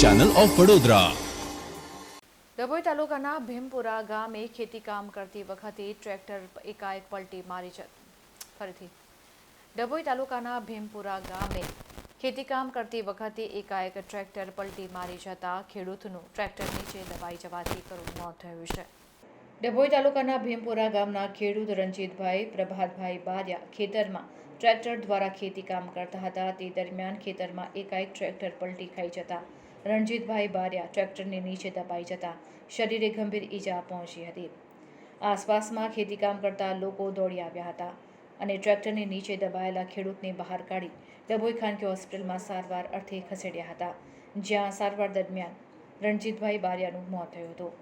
Channel of Vadodara Dabhoi તાલુકાના ભીમપુરા ગામે ખેતી કામ કરતી વખતે ટ્રેક્ટર એકાએક પલટી મારી ફરીથી. ડભોઈ તાલુકાના ભીમપુરા ગામે ખેતીકામ કરતી વખતે એકાએક ટ્રેક્ટર પલટી મારી જતા ખેડૂતનું ટ્રેક્ટર નીચે દબાઈ જવાથી કરુણ મોત થયું છે. ડભોઈ તાલુકાના ભીમપુરા ગામના ખેડૂત રણજીતભાઈ, પ્રભાતભાઈ બારિયા ખેતરમાં ટ્રેક્ટર દ્વારા ખેતી કામ કરતા હતા. તે દરમિયાન ખેતરમાં એકાએક ટ્રેક્ટર પલટી ખાઈ જતા રણજીતભાઈ બારિયા ટ્રેક્ટરને નીચે દબાઈ જતા શરીરે ગંભીર ઈજા પહોંચી હતી. આસપાસમાં ખેતીકામ કરતા લોકો દોડી આવ્યા હતા અને ટ્રેક્ટરની નીચે દબાયેલા ખેડૂતને બહાર કાઢી ડભોઈ ખાનગી હોસ્પિટલમાં સારવાર અર્થે ખસેડ્યા હતા, જ્યાં સારવાર દરમિયાન રણજીતભાઈ બારિયાનું મોત થયું હતું.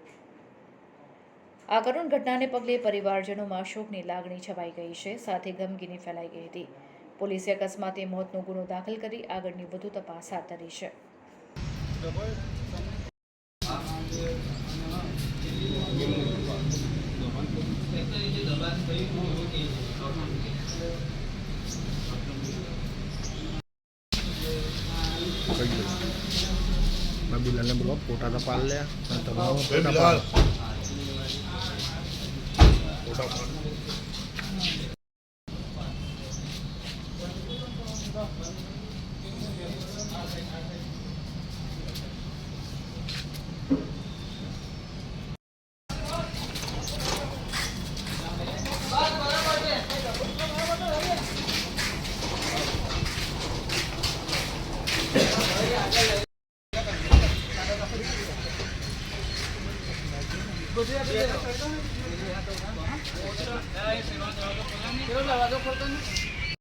આ કરુણ ઘટનાને પગલે પરિવારજનોમાં શોકની લાગણી છવાઈ ગઈ છે સાથે ગમગીની ફેલાઈ ગઈ હતી પોલીસે અકસ્માતે મોતનો ગુનો દાખલ કરી આગળની વધુ તપાસ હાથ ધરી છે मैं बिलाल ने बोला फोटा तो पाल लिया मैं तो 我倒是。બધું